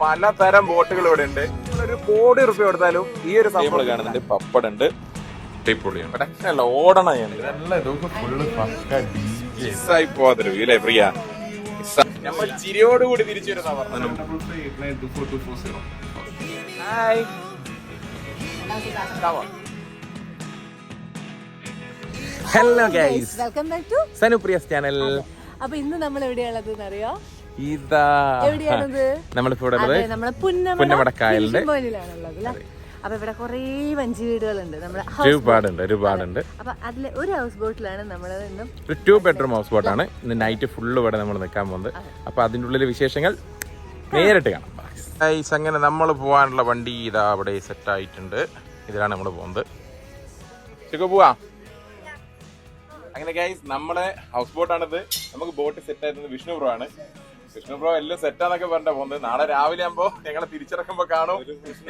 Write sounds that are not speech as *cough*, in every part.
പലതരം ബോട്ടുകൾ ഇവിടെ ഉണ്ട്. ഒരു കോടി റുപ്യ കൊടുത്താലും ഈ ഒരു സംഭവം കാണുന്നുണ്ട്. പപ്പടുണ്ട് അല്ല ഓടണ ഞാൻ. മിസ്സായി പോവാതൊരു ഇല്ലേ പ്രിയ? നമ്മൾ ചിരിയോടുകൂടി തിരിച്ചു വരുന്ന പറഞ്ഞു hi hello guys welcome back to Sanupriya's channel അപ്പൊ ഇന്ന് നമ്മൾ എവിടെയുള്ളത് എന്നറിയോ? ഇതാ. എവിടെയാണത്? നമ്മളിപ്പോ ഇവിടെ ഉള്ളത് നമ്മളെ പുന്നമട പുന്നമടക്കായലിന്റെ അപ്പൊ ഇവിടെ കുറേ വഞ്ചി വീടുകളുണ്ട്. നമ്മുടെ ഒരുപാടുണ്ട് ഒരുപാടുണ്ട്. അപ്പൊ അതിലെ ഒരു ഹൗസ് ബോട്ടിലാണ് നമ്മൾ ഒരു ടു ബെഡ്റൂം ഹൗസ് ബോട്ടാണ് ഇന്ന് നൈറ്റ് ഫുള്ള് ഇവിടെ നമ്മൾ നിൽക്കാൻ പോകുന്നത്. അപ്പൊ അതിന്റെ ഉള്ളിലെ വിശേഷങ്ങൾ നേരിട്ട് കാണാം. ഗൈസ് അങ്ങനെ നമ്മൾ പോകാനുള്ള വണ്ടി ഇതാ അവിടെ സെറ്റ് ആയിട്ടുണ്ട്. ഇതിലാണ് നമ്മൾ പോകുന്നത്. പോവാ? അങ്ങനെ ഗൈസ് നമ്മുടെ ഹൗസ് ബോട്ടാണിത് നമുക്ക് ബോട്ട് സെറ്റ് ആയിരുന്നത് വിഷ്ണു ബ്രോ ആണ്. വിഷ്ണു ബ്രോ എല്ലാം സെറ്റാന്നൊക്കെ പറഞ്ഞ പോകുന്നത്. നാളെ രാവിലെ ആകുമ്പോ ഞങ്ങളെ തിരിച്ചിറക്കുമ്പോ കാണും.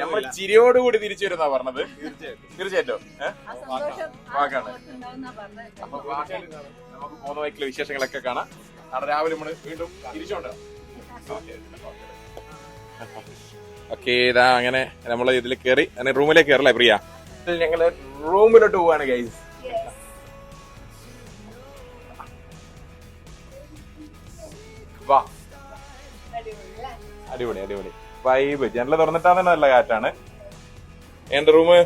നമ്മൾ ചിരിയോടുകൂടി തിരിച്ചു വരുന്നാ പറഞ്ഞത്. തീർച്ചയായിട്ടും. വാക്കാണ്. അപ്പൊ നമുക്ക് പോകുന്ന വൈക്കിലെ വിശേഷങ്ങളൊക്കെ കാണാം. നാളെ രാവിലെ നമ്മൾ വീണ്ടും തിരിച്ചോണ്ട് ഓക്കെ ഇതാ അങ്ങനെ നമ്മൾ ഇതിൽ കയറി അങ്ങനെ റൂമിലേക്ക് കയറല്ലേ പ്രിയ? ഞങ്ങൾ റൂമിലോട്ട് പോവാണ് ഗൈസ് വാ. അടിപൊളി അടിപൊളി. വൈബ് ജനല തുറന്നിട്ടാ തന്നെ നല്ല കാറ്റാണ്. എന്റെ റൂമ്?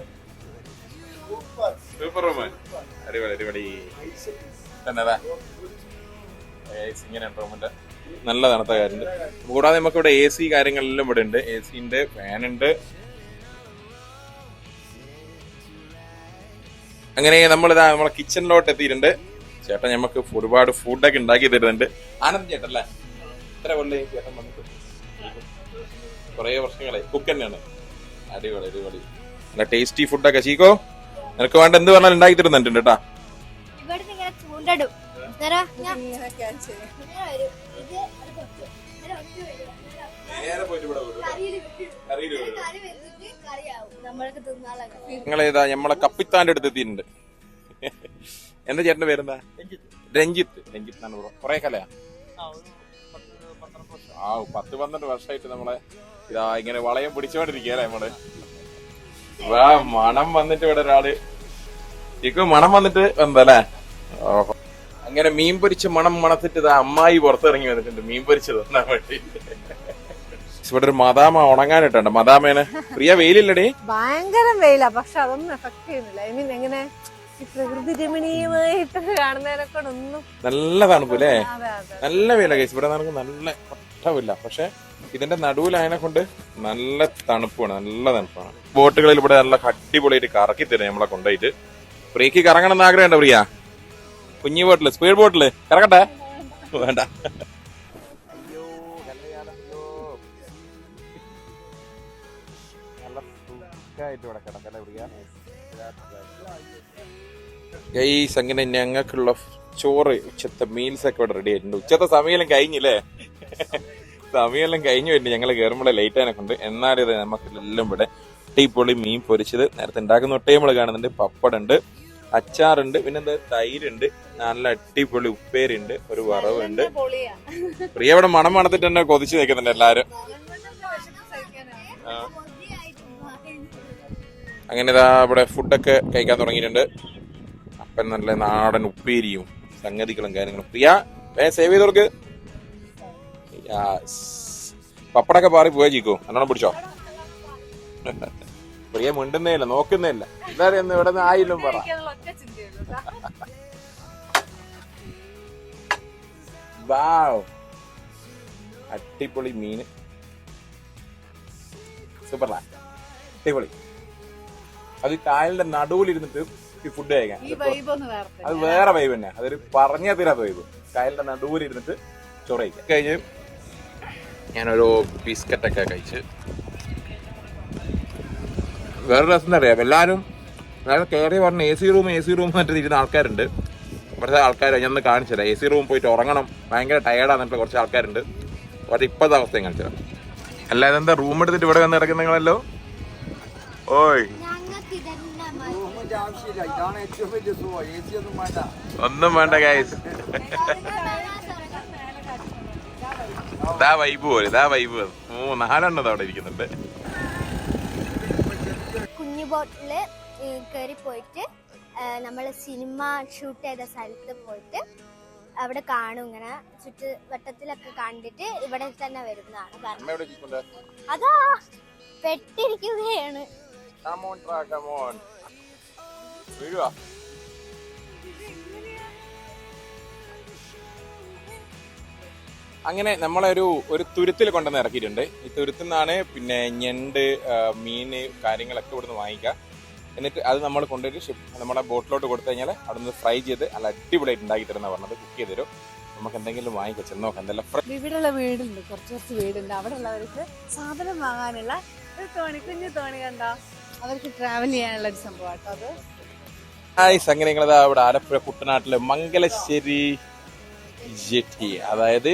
സൂപ്പർ റൂം അടിപൊളി അടിപൊളി. തന്നെതാ ഇങ്ങനെ റൂമിന്റെ. നല്ല തണുത്ത കാര്യണ്ട് കൂടാതെ നമുക്ക് ഇവിടെ എ സി കാര്യങ്ങളെല്ലാം ഇവിടെ ഉണ്ട്. എ സി ഉണ്ട് ഫാൻ ഉണ്ട്. അങ്ങനെ നമ്മളിതാ നമ്മളെ കിച്ചണിലോട്ട് എത്തിയിട്ടുണ്ട്. ചേട്ടൻ നമുക്ക് ഒരുപാട് ഫുഡൊക്കെ ഉണ്ടാക്കി തരുന്നുണ്ട്. ആനന്ദ് ചേട്ടൻ അല്ലേ? എത്ര കൊല്ലം ചേട്ടൻ വന്നിട്ട്? കുറേ വർഷങ്ങളായി. കുക്ക് തന്നെയാണ്. അടിപൊളി അടിപൊളി. നല്ല ടേസ്റ്റി ഫുഡൊക്കെ ചീക്കോ നിനക്ക് വേണ്ട എന്ത് പറഞ്ഞാലും ഉണ്ടാക്കി തരുന്നുണ്ട് കേട്ടാ. നിങ്ങളേതാ നമ്മളെ കപ്പിത്താന്റെ അടുത്ത് എത്തിയിട്ടുണ്ട്. *laughs* എന്താ ചേട്ടന്റെ പേരെന്താ? രഞ്ജിത്ത്. രഞ്ജിത്ത്. എന്നാണ് കൊറേ കലയാ. ആ പത്ത് പന്ത്രണ്ട് വർഷമായിട്ട് നമ്മളെ ഇതാ ഇങ്ങനെ വളയം പിടിച്ചോണ്ടിരിക്കല്ലേ നമ്മൾ? വാ മണം വന്നിട്ട് ഇവിടെ ഒരാൾ ഇപ്പൊ മണം വന്നിട്ട് വന്നല്ലേ അങ്ങനെ മീൻ പൊരിച്ച മണം മണത്തിട്ട് ഇതാ അമ്മായി പുറത്തിറങ്ങി വന്നിട്ടുണ്ട്. മീൻ പൊരിച്ചത് തന്നാൻ വേണ്ടി ഇവിടെ ഒരു മദാമ ഉണങ്ങാനിട്ടുണ്ട്. മദാമേന് പ്രിയ വെയിലില്ലടി? ഭയങ്കര വെയിലാ പക്ഷെ അതൊന്നും എഫക്ട് ചെയ്യുന്നില്ല. ഐ മീൻ എങ്ങനെ പ്രകൃതി രമണീയമായിട്ട് കാണുന്നതിനെ കൊണ്ടൊന്നും നല്ല തണുപ്പ് അല്ലേ നല്ല വെയിലാ കേസ് ഇവിടെ നമുക്ക് നല്ല ഒട്ടവില്ല പക്ഷെ ഇതിന്റെ നടുവിലായതിനെ കൊണ്ട് നല്ല തണുപ്പാണ് നല്ല തണുപ്പാണ്. ബോട്ടുകളിൽ ഇവിടെ നല്ല അടിപൊളിയായിട്ട് കറക്കി തരും നമ്മളെ കൊണ്ടുപോയിട്ട് പ്രിയക്ക് കറങ്ങണം എന്ന് ആഗ്രഹമുണ്ടോ പ്രിയ? കുഞ്ഞു ബോട്ടിൽ സ്പീഡ് ബോട്ടിൽ. കറക്കട്ടെ വേണ്ട. ഗൈസ് അങ്ങനെ ഞങ്ങൾക്കുള്ള ചോറ് ഉച്ചത്തെ മീൽസ് ഒക്കെ ഇവിടെ റെഡി ആയിട്ടുണ്ട്. ഉച്ചത്തെ സമയം കഴിഞ്ഞില്ലേ? സമയമെല്ലാം കഴിഞ്ഞു വരുന്നുണ്ട് ഞങ്ങൾ കയറുമ്പോഴേ ലേറ്റ് ആനെ കൊണ്ട് എന്നാലും ഇത് നമുക്ക് എല്ലാം ഇവിടെ ടീപ്പൊളി മീൻ പൊരിച്ചത്. നേരത്തെ ഉണ്ടാക്കുന്ന ഒട്ടേ നമ്മൾ കാണുന്നുണ്ട്. പപ്പടുണ്ട് അച്ചാറുണ്ട് പിന്നെ എന്താ തൈരുണ്ട്. നല്ല അടിപൊളി ഉപ്പേരുണ്ട് ഒരു വറവുണ്ട്. പ്രിയ ഇവിടെ മണം മണത്തിട്ട് തന്നെ കൊതിച്ചു നിൽക്കുന്നുണ്ട് എല്ലാരും. അങ്ങനെ ഇതാ ഇവിടെ ഫുഡൊക്കെ കഴിക്കാൻ തുടങ്ങിയിട്ടുണ്ട്. അപ്പൻ നല്ല നാടൻ ഉപ്പേരിയും സംഗതികളും കാര്യങ്ങളും. പ്രിയ സേവ് ചെയ്ത് കൊടുക്ക്. Yes. പപ്പടൊക്കെ പാറി പോയാ ചീക്കോ. എന്നോണം പിടിച്ചോ. *laughs* പ്രിയ മിണ്ടുന്നേ ഇല്ല നോക്കുന്നേ ഇല്ല എന്തായാലും ഒന്ന് ഇവിടെ നിന്ന് ആയില്ലും പറ. അടിപൊളി മീന് സൂപ്പർലാ അടിപൊളി. അത് കായലിന്റെ നടുവിലിരുന്നിട്ട് ഈ ഫുഡ് കഴിക്കാൻ. ഈ വൈബ് ഒന്ന് വേർത്തെ അത് വേറെ വൈബ് തന്നെ അതൊരു പറഞ്ഞ തീരാത്ത വൈബ് കായലിന്റെ നടുവിലിരുന്നിട്ട് ചോറ് കഴിക്കാം. കഴിഞ്ഞ് ഞാനൊരു ബിസ്ക്കറ്റൊക്കെ കഴിച്ച്. വേറെ രസം എന്താ അറിയാം എല്ലാവരും കയറി പറഞ്ഞ A C room A C room മറ്റേ ഇരുന്ന ആൾക്കാരുണ്ട്. കുറച്ച് ആൾക്കാർ ഞാൻ ഒന്ന് കാണിച്ചുതരാം. എ സി റൂം പോയിട്ട് ഉറങ്ങണം. ഭയങ്കര ടയർഡാന്നിട്ട് കുറച്ച് ആൾക്കാരുണ്ട്. അവരുടെ ഇപ്പോഴത്തെ അവസ്ഥയും കാണിച്ചില്ല അല്ലാതെ എന്താ റൂം എടുത്തിട്ട് ഇവിടെ വന്ന് കിടക്കുന്ന നിങ്ങളല്ലോ ഓയ് ഒന്നും വേണ്ട മതി *laughs* ദാ വൈബ് പോലെ ദാ വൈബ് ഓ നാലെണ്ണത് അവിടെ ഇരിക്കുന്നുണ്ട്. കുഞ്ഞു ബോട്ടിൽ കയറി പോയിട്ട് നമ്മൾ സിനിമ ഷൂട്ട് ചെയ്ത സ്ഥലത്ത് പോയിട്ട് അവിടെ കാണും ഇങ്ങനെ. ചുറ്റുവട്ടത്തിലൊക്കെ കണ്ടിട്ട് ഇവിടെ തന്നെ വരുന്നതാണ്? അതാ പെട്ടിരിക്കുകയാണ് അങ്ങനെ നമ്മളെ ഒരു ഒരു തുരുത്തിൽ കൊണ്ടുവന്ന് ഇറക്കിയിട്ടുണ്ട്. ഈ തുരുത്തിൽ നിന്നാണ് പിന്നെ ഞണ്ട് മീൻ മീന് കാര്യങ്ങളൊക്കെ ഇവിടുന്ന് വാങ്ങിക്കുക. എന്നിട്ട് അത് നമ്മൾ കൊണ്ടുപോയിട്ട് ഷിപ്പ് നമ്മുടെ ബോട്ടിലോട്ട് കൊടുത്തു കഴിഞ്ഞാൽ അവിടുന്ന് ഫ്രൈ ചെയ്ത് നല്ല അടിപൊളിയായിട്ട് ഉണ്ടാക്കി തരുന്ന പറഞ്ഞത്. കുക്ക് ചെയ്ത് തരും. നമുക്ക് എന്തെങ്കിലും വാങ്ങിക്കാം. ചെന്ന് നോക്കാം. എന്തെല്ലാം ഇവിടെയുള്ള വീടുണ്ട്. കുറച്ച് കുറച്ച് വീടുണ്ട്. അവിടെ ഉള്ളവർക്ക് സാധനം വാങ്ങാനുള്ള ഒരു തോണി കുഞ്ഞു തോണി കണ്ടോ? അവർക്ക് ട്രാവൽ ചെയ്യാനുള്ള ഒരു സംഭവം കേട്ടോ അത്. ഹായ് അങ്ങനെ നിങ്ങളത് അവിടെ ആലപ്പുഴ കുട്ടനാട്ടിലെ മംഗലശ്ശേരി. ജെട്ടി അതായത്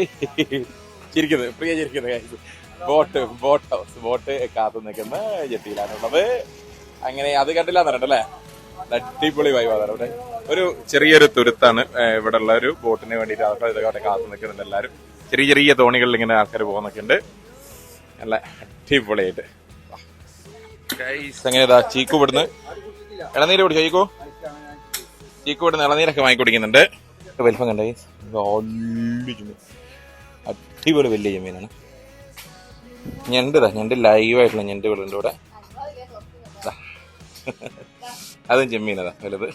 ചിരിക്കുന്നത് പ്രിയ ചിരിക്കുന്നത് കാര്യം ബോട്ട് ബോട്ട് ഹൗസ് ബോട്ട് കാത്തു നിൽക്കുന്ന ജെട്ടിയിലാണുള്ളത് അങ്ങനെ അത് കണ്ടില്ല എന്നല്ലേ അടിപൊളി വൈവാണ് അവിടെ. ഒരു ചെറിയൊരു തുരുത്താണ് ഇവിടെ ഉള്ള ഒരു ബോട്ടിന് വേണ്ടിയിട്ട് ആൾക്കാർ ഇതൊക്കെ കാത്തു നിൽക്കുന്നുണ്ട് എല്ലാവരും. ചെറിയ ചെറിയ തോണികളിൽ ഇങ്ങനെ ആൾക്കാർ പോകുന്നൊക്കെ ഉണ്ട്. നല്ല അടിപൊളിയായിട്ട്. അങ്ങനെ ഇതാ ചീക്കു ഇവിടുന്ന് ഇളനീര് കുടിച്ചോ ചീക്കു? ചീക്കു ഇവിടുന്ന് ഇളനീരൊക്കെ വാങ്ങി കുടിക്കുന്നുണ്ട് വലിപ്പം കണ്ടേ വലിയ ചെമ്മീൻ അടിപൊളി വലിയ ചെമ്മീനാണ് ഞണ്ടിതാ ഞണ്ട് ലൈവായിട്ടുള്ള ഞണ്ട് ഇവിടെ ദാ. അതും ചെമ്മീനതാ വലുത്.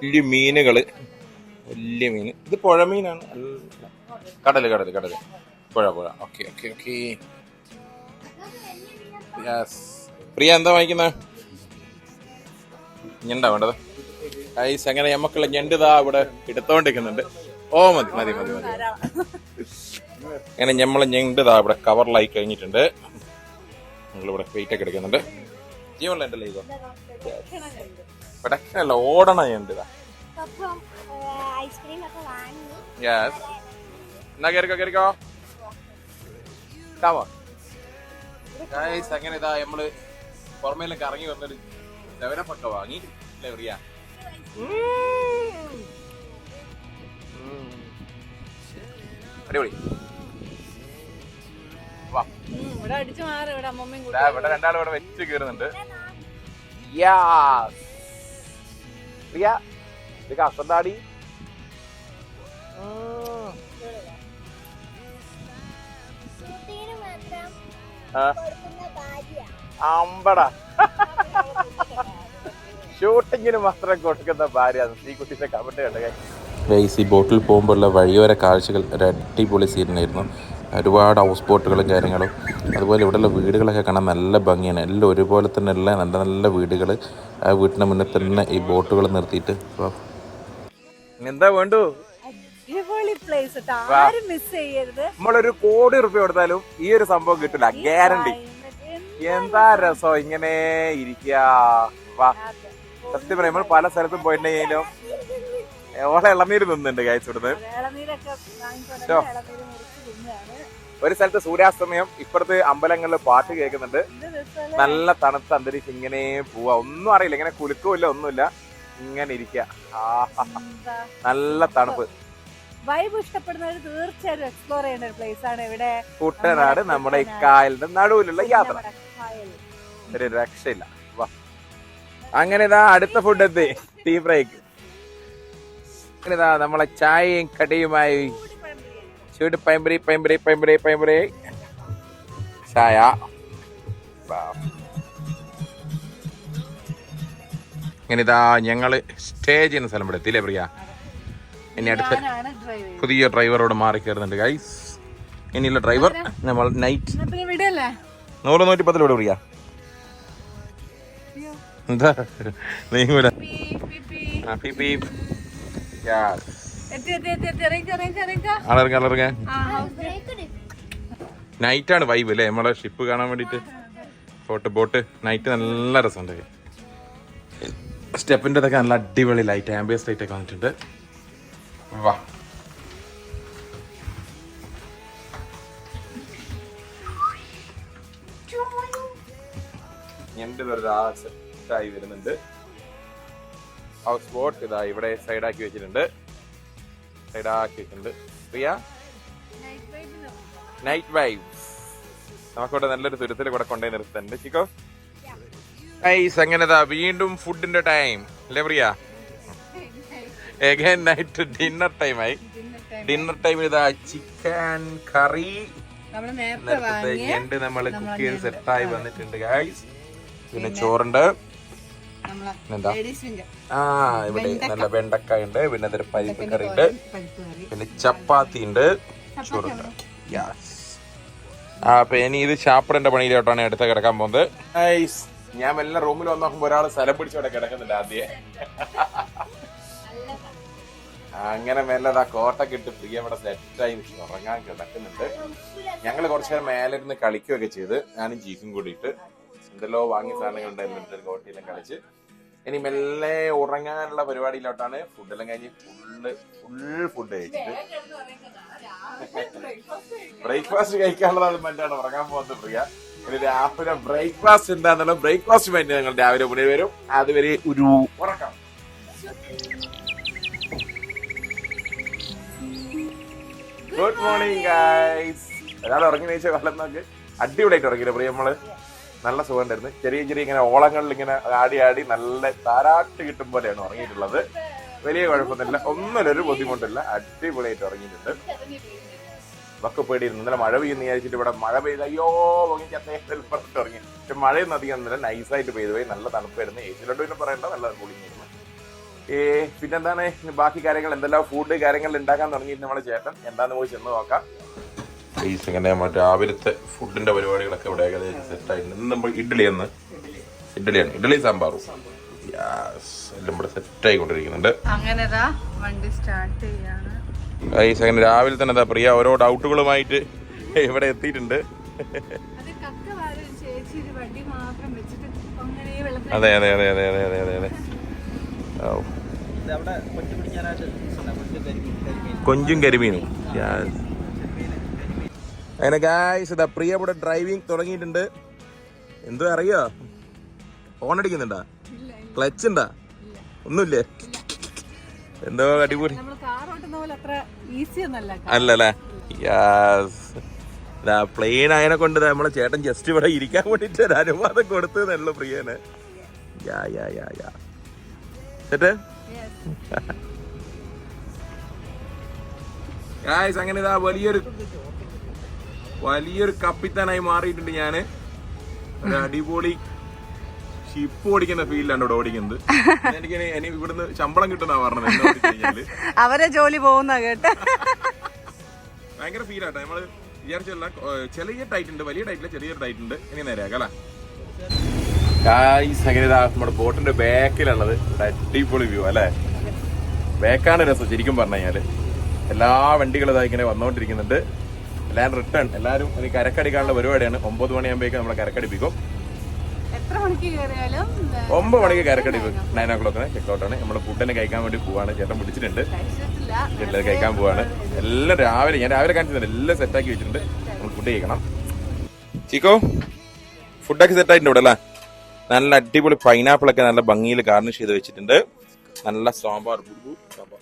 വലിയ മീനുകൾ വലിയ മീൻ. ഇത് പുഴ മീനാണ്. കടൽ കടൽ കടൽ. പുഴ പുഴ. Okay okay okay. പ്രിയ എന്താ വാങ്ങിക്കുന്നത് ഞണ്ടാ വേണ്ടത്? ഐസ് അങ്ങനെ നമുക്കുള്ള ഞണ്ടിതാ ഇവിടെ എടുത്തോണ്ടിരിക്കുന്നുണ്ട്. ഓ മതി മതി മതി മതി. അങ്ങനെ നമ്മളെ ഞണ്ടിതാ ഇവിടെ കവറിലായി കഴിഞ്ഞിട്ടുണ്ട്. ഞങ്ങളിവിടെ വെയിറ്റ് ഒക്കെ എടുക്കുന്നുണ്ട്. ഓടണ ഞണ്ട് ഇതാ? ഐസ്ക്രീം ഒക്കെ വാങ്ങി യെസ് എന്നാ കയറിക്കോ കയറിക്കോ കാമോ അങ്ങനെ ഇതാ നമ്മൾ പുറമേലൊക്കെ ഇറങ്ങി വന്നൊരു ഡെവലപ്പൊക്കെ വാങ്ങി അല്ലേ പ്രിയ? അടിപൊളി. ഇവിടെ അടിച്ചു മാറി ഇവിടെ അമ്മമ്മയും കൂടി ദാ ഇവിടെ രണ്ടാളും ഇവിടെ വെച്ച് പ്രിയ ഷൂട്ടിങ്ങിന് ആ. അമ്പട. ഷൂട്ടിങ്ങിന് മാത്രം കൊടുക്കുന്ന ഭാര്യ ഈ കുട്ടിയുടെ കമന്റ് കണ്ട ഗൈസ് ഈ ബോട്ടിൽ പോകുമ്പോഴുള്ള വഴിയോര കാഴ്ചകൾ ഒരു അടിപൊളി സീനായിരുന്നു. ഒരുപാട് ഹൗസ് ബോട്ടുകളും കാര്യങ്ങളും. അതുപോലെ ഇവിടെയുള്ള വീടുകളൊക്കെ കാണാൻ നല്ല ഭംഗിയാണ്. എല്ലാം ഒരുപോലെ തന്നെ ഉള്ള നല്ല നല്ല വീടുകൾ ആ വീട്ടിന് മുന്നിൽ തന്നെ ഈ ബോട്ടുകൾ നിർത്തിയിട്ട്. എന്താ വേണ്ടു? നമ്മളൊരു കോടി റുപ്യ കൊടുത്താലും ഈ ഒരു സംഭവം കിട്ടില്ല ഗ്യാരണ്ടി എന്താ രസം ഇങ്ങനെ ഇരിക്കുക വാ. സത്യം പറയുമ്പോൾ പല സ്ഥലത്തും പോയിട്ടുണ്ടെങ്കിലും ഓളെ ഇളനീര് നിന്നുണ്ട് ഗൈസ് ഇവിടുന്ന്. ഷോ. ഒരു സ്ഥലത്ത് സൂര്യാസ്തമയം ഇപ്പുറത്ത് അമ്പലങ്ങളിൽ പാട്ട് കേൾക്കുന്നുണ്ട്. നല്ല തണുത്ത അന്തരീക്ഷം ഇങ്ങനെ പോവാ. ഒന്നും അറിയില്ല ഇങ്ങനെ കുലുക്കുമില്ല ഒന്നുമില്ല. ഇങ്ങനെ ഇരിക്കുക നല്ല തണുപ്പ്. വൈബ് ഇഷ്ടപ്പെടുന്നവർ തീർച്ചയായും എക്സ്പ്ലോർ ചെയ്യേണ്ട ഒരു പ്ലേസ് ആണ് ഇവിടെ. കുട്ടനാട് നമ്മുടെ ഈ കായലിന്റെ നടുവിലുള്ള യാത്ര. ഒരു രക്ഷയില്ല. അങ്ങനെ ഇതാ അടുത്ത ഫുഡ് എത്തി. ടീ ബ്രേക്ക് അങ്ങനെ ഇതാ നമ്മളെ ചായയും കടിയുമായി ചൂട് പൈമ്പറി പൈമ്പറി പൈമ്പറി പൈമ്പറി ചായ. വാ. അങ്ങനെ ഇതാ ഞങ്ങൾ സ്റ്റേ ചെയ്യുന്ന സ്ഥലം ഇവിടെ എത്തിയില്ലേ പ്രിയ? ഇനി അടുത്ത പുതിയ ഡ്രൈവറോട് മാറി കയറുന്നുണ്ട് ഗൈസ് ഇനിയുള്ള ഡ്രൈവർ നമ്മൾ നൈറ്റ് നൂറ് നൂറ്റി പത്തിലൂടെ പ്രിയ. ഇറങ്ങിക്കോ നീ കൂടെ. ആ ബ്രേക്ക്. നൈറ്റ് ആണ് വൈബ് അല്ലേ നമ്മളെ ഷിപ്പ് കാണാൻ വേണ്ടിട്ട്. ബോട്ട് ബോട്ട് നൈറ്റ് നല്ല രസമുണ്ട്. സ്റ്റെപ്പിന്റെ ഇതൊക്കെ നല്ല അടിപൊളി ലൈറ്റ് ആംബിയസ് ലൈറ്റ് ഒക്കെ വന്നിട്ടുണ്ട്. വാ. എന്റെ വെറുതെ ആ സെറ്റായി വരുന്നുണ്ട്. ഹൗസ് ബോട്ട് ഇതാ ഇവിടെ സൈഡാക്കി വെച്ചിട്ടുണ്ട്. സൈഡാക്കി വെച്ചിട്ടുണ്ട്. പ്രിയ? നൈറ്റ് വൈബ്സ് നമുക്കിവിടെ നല്ലൊരു തുരുത്തിൽ കൂടെ കൊണ്ടേ നിർത്തുന്നുണ്ട്. ചിക്കോ? ഐസ് അങ്ങനെതാ വീണ്ടും ഫുഡിന്റെ ടൈം അല്ലേ Priya? Again night dinner time ആയി? ഡിന്നർ ടൈം ഇതാ ചിക്കൻ കറി നേരത്തെ നമ്മൾ കുക്ക് ചെയ്ത് സെറ്റായി വന്നിട്ടുണ്ട് ഗൈസ് പിന്നെ ചോറുണ്ട്. എന്താ? ആ ഇവിടെ നല്ല വെണ്ടക്ക. ഉണ്ട് പിന്നെ അതൊരു പരിപ്പ് കറി. ഉണ്ട് പിന്നെ ചപ്പാത്തി ഉണ്ട് ചോറുണ്ട് ആ അപ്പൊ ഇനി ഇത് ചാപ്പറിന്റെ പണിയിലോട്ടാണ് അടുത്ത കിടക്കാൻ പോകുന്നത്. ഞാൻ എല്ലാം റൂമിൽ വന്ന് നോക്കുമ്പോ ഒരാൾ സ്ഥലം പിടിച്ചോടെ കിടക്കുന്നുണ്ട് ആദ്യം. അങ്ങനെ മെല്ലതാ കോട്ടൊക്കെ ഇട്ട് പ്രിയ ഇവിടെ സെറ്റായി ഉറങ്ങാൻ കിടക്കുന്നുണ്ട്. ഞങ്ങൾ കുറച്ചു നേരം മേലെ ഇരുന്ന് കളിക്കുകയൊക്കെ ചെയ്ത് ഞാനും ജീക്കും കൂടിയിട്ട്. എന്തെല്ലോ വാങ്ങിയ സാധനങ്ങൾ ഉണ്ടായിരുന്നു കോട്ടയിലും കളിച്ച്. ഇനി മെല്ലെ ഉറങ്ങാനുള്ള പരിപാടിയിലോട്ടാണ് ഫുഡെല്ലാം കഴിഞ്ഞ് ഫുള്ള് ഫുൾ ഫുഡ് കഴിച്ചിട്ട്. ബ്രേക്ക്ഫാസ്റ്റ് കഴിക്കാനുള്ളതാണ് മറ്റാണ്. ഉറങ്ങാൻ പോകുന്നത് പ്രിയ. ഇനി രാവിലെ ബ്രേക്ക്ഫാസ്റ്റ് എന്താണെന്നുള്ള ബ്രേക്ക്ഫാസ്റ്റ് വേണ്ടി ഞങ്ങൾ രാവിലെ മുന്നിൽ വരും. അതുവരെ ഒരു ഉറക്കം. ഗുഡ് മോർണിംഗ് ഗൈസ് ഒരാൾ ഉറങ്ങി നയിച്ച കാലം നോക്ക്. അടിപൊളിയായിട്ട് ഉറങ്ങിയില്ല പ്രിയ നമ്മൾ? നല്ല സുഖം ഉണ്ടായിരുന്നു ചെറിയ ചെറിയ ഇങ്ങനെ ഓളങ്ങളിൽ ഇങ്ങനെ ആടി ആടി നല്ല താരാട്ട് കിട്ടും പോലെയാണ് ഉറങ്ങിയിട്ടുള്ളത്. വലിയ കുഴപ്പമൊന്നുമില്ല. ഒരു ബുദ്ധിമുട്ടില്ല. അടിപൊളിയായിട്ട് ഉറങ്ങിയിട്ടുണ്ട്. ഒക്കെ പേടിയിരുന്നു ഇന്നലെ മഴ പെയ്യുന്ന വിചാരിച്ചിട്ട് ഇവിടെ മഴ പെയ്ത് അയ്യോ പറഞ്ഞിട്ട് പറഞ്ഞിട്ട് ഉറങ്ങി. പക്ഷെ മഴയൊന്നും അധികം ഒന്നുമില്ല. നൈസായിട്ട് പെയ്തു പോയി. നല്ല തണുപ്പായിരുന്നു. ഏസിലോട്ട് പിന്നെ പറയണ്ട. നല്ല കൂളിങ്ങായിരുന്നു. ഏ പിന്നെന്താണ്? ബാക്കി കാര്യങ്ങൾ എന്തെല്ലാം? ഫുഡ് കാര്യങ്ങൾ ഉണ്ടാക്കാൻ തുടങ്ങിയിട്ട് നമ്മളെ ചേട്ടൻ. എന്താന്ന് പോയി ചെന്ന് നോക്കാം. പ്ലീസ് ഇങ്ങനെ നമ്മൾ രാവിലത്തെ ഫുഡിന്റെ പരിപാടികളൊക്കെ ഇവിടെ ഏകദേശം സെറ്റായി ഇന്ന് നമ്മൾ ഇഡ്ഡലി എന്ന് ഇഡ്ഡലിയാണ് ഇഡ്ഡലി സാമ്പാറും. എല്ലാം ഇവിടെ അങ്ങനെതാ വണ്ടി സ്റ്റാർട്ട് ചെയ്യാണ്. ഗൈസ് അങ്ങനെ രാവിലെ തന്നെ എന്താ പ്രിയ ഓരോ ഡൗട്ടുകളുമായിട്ട് ഇവിടെ എത്തിയിട്ടുണ്ട്. അത് കക്ക വാരം ചേച്ചി വണ്ടി മാത്രം വെച്ചിട്ട് അങ്ങനെ വെള്ളത്തിൽ അതെ അതെ അതെ അതെ അതെ അതെ അതെ. അതെ കരിമീനും. അവിടെ അങ്ങനെ ഗായ്സ് ഇതാ പ്രിയ ഇവിടെ ഡ്രൈവിംഗ് തുടങ്ങിയിട്ടുണ്ട്. എന്തോ അറിയോ? ഓൺ അടിക്കുന്നുണ്ടാ? ക്ലച്ച് ഉണ്ടാ? ഒന്നുമില്ലേ? എന്തോ അടിപൊളി. അല്ലല്ലേ? പ്ലെയിൻ ആയനെ കൊണ്ട് നമ്മളെ ചേട്ടൻ ജസ്റ്റ് ഇവിടെ ഇരിക്കാൻ വേണ്ടിട്ട് ഒരു അനുവാദം കൊടുത്തതല്ലോ പ്രിയന്. യാ യാ യാ യാ. എന്നിട്ട് ഗായ്സ് *laughs* അങ്ങനെ ഇതാ വലിയൊരു വലിയൊരു കപ്പിത്താനായി മാറിയിട്ടുണ്ട് ഞാൻ. ഒരു അടിപൊളി ഷിപ്പ് ഓടിക്കുന്ന ഫീൽഡിലാണ് ഇവിടെ ഓടിക്കുന്നത്. എനിക്ക് ഇനി ഇവിടുന്ന് ശമ്പളം കിട്ടുന്ന പറഞ്ഞത് അവരെ ജോലി പോകുന്ന കേട്ട്. ഭയങ്കര ഫീൽ ആട്ടെ. നമ്മൾ വിചാരിച്ചല്ല ചെറിയ ടൈറ്റ് ഉണ്ട്. വലിയ ടൈറ്റില്ല ചെറിയൊരു ടൈറ്റ് ഉണ്ട്. ഇനി ഇതാ നമ്മുടെ ബോട്ടിന്റെ ബാക്കിലുള്ളത്. അടിപൊളി വ്യൂ അല്ലേ? ബാക്കാണ് രസം ശരിക്കും പറഞ്ഞു കഴിഞ്ഞാൽ. എല്ലാ വണ്ടികളും ഇതായി ഇങ്ങനെ വന്നുകൊണ്ടിരിക്കുന്നുണ്ട് എല്ലാവരും റിട്ടേൺ എല്ലാവരും ഇനി കരക്കടിക്കാനുള്ള പരിപാടിയാണ്. ഒമ്പത് മണിയാകുമ്പോഴേക്കും നമ്മളെ കരക്കടിപ്പിക്കും. ഒമ്പത് മണിക്ക് കരക്കടി നയൻ ഓ ക്ലോക്കിന് ചെക്കൗട്ടാണ് നമ്മൾ ഫുഡിനെ കഴിക്കാൻ വേണ്ടി പോവാണ്. ചേട്ടൻ പിടിച്ചിട്ടുണ്ട് കഴിച്ചിട്ടില്ല. കഴിക്കാൻ പോവാണ്. എല്ലാം രാവിലെ ഞാൻ രാവിലെ കാണിച്ചിട്ടുണ്ട്. എല്ലാം സെറ്റാക്കി വെച്ചിട്ടുണ്ട്. നമ്മൾ ഫുഡ് കഴിക്കണം. ചിക്കോ ഫുഡൊക്കെ സെറ്റായിട്ടുണ്ട് ഇവിടെ അല്ലേ? നല്ല അടിപൊളി പൈനാപ്പിൾ ഒക്കെ നല്ല ഭംഗിയിൽ ഗാർണിഷ് ചെയ്ത് വെച്ചിട്ടുണ്ട്. നല്ല സാമ്പാർ. സാമ്പാർ.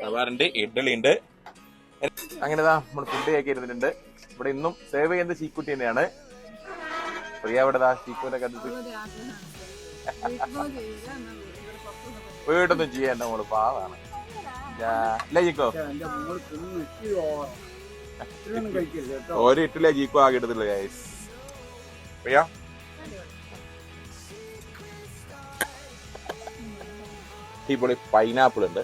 സാമ്പാറുണ്ട് ഇഡ്ഡലി ഉണ്ട് അങ്ങനെതാ നമ്മൾ ഫുഡ് കഴിക്കാൻ ഇരുന്നിട്ടുണ്ട്. ഇവിടെ ഇന്നും സേവ് ചെയ്യുന്നത് ചീക്കുട്ടി തന്നെയാണ്. പ്രിയാവിടെ ചീക്കുവിന്റെ കണ്ടിട്ട് വീട്ടൊന്നും ചെയ്യാൻ നമ്മൾ പാവാണ്. ഇല്ല ചീക്കോ? ഒരു ഇട്ടില്ല ചീക്കോ ആകെ എടുത്തില്ല പൈനാപ്പിൾ ഉണ്ട്.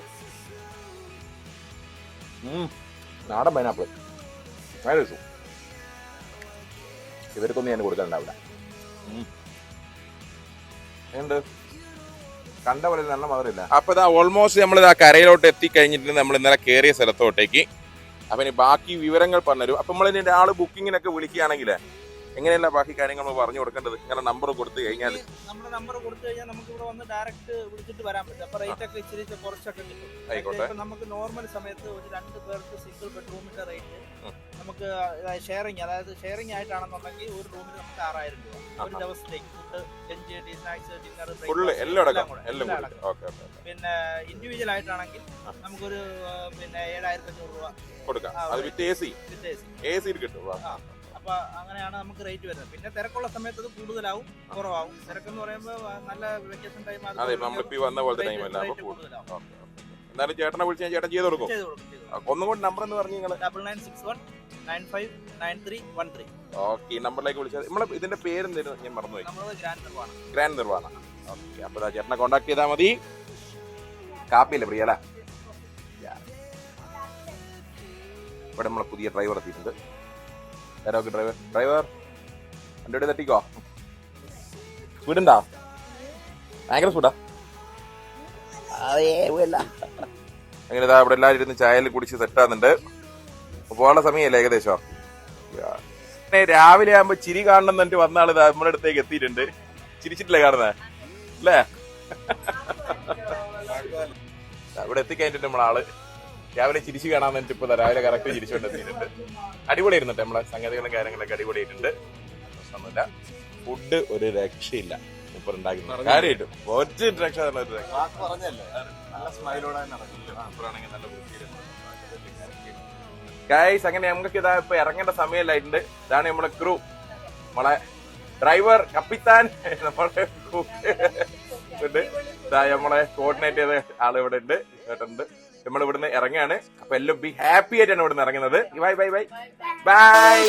嗯。Mm. നാടൻ പൈനാപ്പിൾ വളരെ രസം ഇവർക്കൊന്നും ഞാൻ കൊടുക്കാനുണ്ടാവില്ല. കണ്ട പോലെ നല്ല മധുരമില്ല അപ്പൊ ഇതാ ഓൾമോസ്റ്റ് നമ്മൾ ഇതാ കരയിലോട്ട് എത്തിക്കഴിഞ്ഞിട്ട് നമ്മൾ ഇന്നലെ കയറിയ സ്ഥലത്തോട്ടേക്ക്. അപ്പൊ ഇനി ബാക്കി വിവരങ്ങൾ പറഞ്ഞു അപ്പൊ നമ്മൾ ഇനി ആൾ ബുക്കിങ്ങിനൊക്കെ വിളിക്കുകയാണെങ്കിൽ എങ്ങനെയല്ല ബാക്കി കാര്യങ്ങൾ നമ്മൾ പറഞ്ഞു കൊടുക്കേണ്ടത്? ഇങ്ങനെ നമ്പർ കൊടുത്തു കഴിഞ്ഞാൽ നമ്മുടെ നമ്പർ കൊടുത്തു കഴിഞ്ഞാൽ നമുക്ക് ഇവിടെ വന്ന് ഡയറക്റ്റ് വിളിച്ചിട്ട് വരാൻ പറ്റും. അപ്പൊ റേറ്റ് ഒക്കെ ഇച്ചിരി കുറച്ചൊക്കെ കിട്ടും. ആയിക്കോട്ടെ. നമുക്ക് നോർമൽ സമയത്ത് ഒരു രണ്ട് പേർക്ക് സിംഗിൾ ബെഡ്റൂമിന്റെ റേറ്റ് നമുക്ക് ഷെയറിങ് അതായത് ഷെയറിങ് ആയിട്ടാണെന്നുണ്ടെങ്കിൽ ഒരു റൂമിൽ നമുക്ക് ആറായിരം രൂപ. ഒരു ദിവസത്തേക്ക് ഫുഡ് ലഞ്ച് സ്നാക്സ് ഡിന്നർ എല്ലാം കൂടെ, എല്ലാം കൂടി. പിന്നെ ഇൻഡിവിജ്വൽ ആയിട്ടാണെങ്കിൽ നമുക്കൊരു പിന്നെ ഏഴായിരത്തി അഞ്ഞൂറ് രൂപ. കൊടുക്കാം. അത് with A C. A C കിട്ടും. അപ്പൊ അങ്ങനെയാണ് നമുക്ക് റേറ്റ് വരുന്നത്. പിന്നെ തിരക്കുള്ള സമയത്ത് അത് കൂടുതലാവും കുറവാകും തിരക്കെന്ന് പറയുമ്പോൾ നല്ല വെക്കേഷൻ ടൈം അതെ നമ്മളിപ്പോ വന്ന പോലത്തെ ടൈം അല്ല അപ്പൊ കൂടും. കൂടുതലാവും. Okay, okay. എന്നാലും ചേട്ടനെ വിളിച്ച് ചേട്ടൻ ചെയ്ത് കൊടുക്കും. ഒന്നും കൂടി നമ്പർ എന്ന് പറഞ്ഞു നിങ്ങൾ double nine six one nine five nine three one three okay നമ്പറിലേക്ക് വിളിച്ചാൽ നമ്മളെ ഇതിന്റെ പേര് എന്തായിരുന്നു ഞാൻ മറന്നുപോയി ഗ്രാൻഡ് നിർവാണ് ഓക്കെ അപ്പൊ ചേട്ടനെ കോണ്ടാക്ട് ചെയ്താൽ മതി. കാപ്പിയല്ലേ പ്രിയ അല്ലേ. ഇവിടെ നമ്മളെ പുതിയ ഡ്രൈവർ എത്തിയിട്ടുണ്ട്. ഓക്കെ ഡ്രൈവർ ഡ്രൈവർ വണ്ടി തട്ടിക്കോ വീടുണ്ടാ? ഭയങ്കര സ്പീഡാ. അങ്ങനെ ഇതാ ഇവിടെ എല്ലാവരും ഇരുന്ന് ചായയിൽ കുടിച്ച് സെറ്റാകുന്നുണ്ട് പോകാനുള്ള സമയമല്ലേ ഏകദേശം. രാവിലെ ആകുമ്പോ ചിരി കാണണം എന്നിട്ട് വന്ന ആൾ ഇതാ നമ്മുടെ അടുത്തേക്ക് എത്തിയിട്ടുണ്ട്. ചിരിച്ചിട്ടില്ലേ കാണുന്നേ? അല്ലേ? *laughs* അവിടെ എത്തിക്കഴിഞ്ഞിട്ട് നമ്മളാൾ. രാവിലെ ചിരിച്ചു കാണാൻ വേണ്ടിട്ട് ഇപ്പൊ രാവിലെ കറക്റ്റ് ചിരിച്ചുകൊണ്ട് എത്തിയിട്ടുണ്ട് അടിപൊളിയായിരുന്നുണ്ട് നമ്മളെ സംഗതികളും കാര്യങ്ങളൊക്കെ അടിപൊളിയായിട്ടുണ്ട്. പ്രശ്നമൊന്നുമില്ല. ഫുഡ് ഒരു രക്ഷയില്ല. സൂപ്പർ ഉണ്ടാക്കുന്നത് കാര്യമായിട്ടും. ഒറ്റ രക്ഷ പറഞ്ഞല്ലേ? നല്ല സ്മൈലോടെ നല്ല ഗൈസ് അങ്ങനെ നമുക്ക് ഇതാ ഇപ്പൊ ഇറങ്ങേണ്ട സമയമായിട്ടുണ്ട് ഇതാണ് നമ്മുടെ ക്രൂ നമ്മളെ ഡ്രൈവർ കപ്പിത്താൻ നമ്മുടെ ഉണ്ട്. ഇതാ നമ്മളെ കോർഡിനേറ്റ് ചെയ്ത ആൾ ഇവിടെ ഉണ്ട്. കേട്ടുണ്ട് നമ്മൾ ഇവിടുന്ന് ഇറങ്ങാണ് അപ്പൊ എല്ലാം ബി ഹാപ്പി ആയിട്ടാണ് ഇവിടുന്ന് ഇറങ്ങുന്നത്. Bye bye bye bye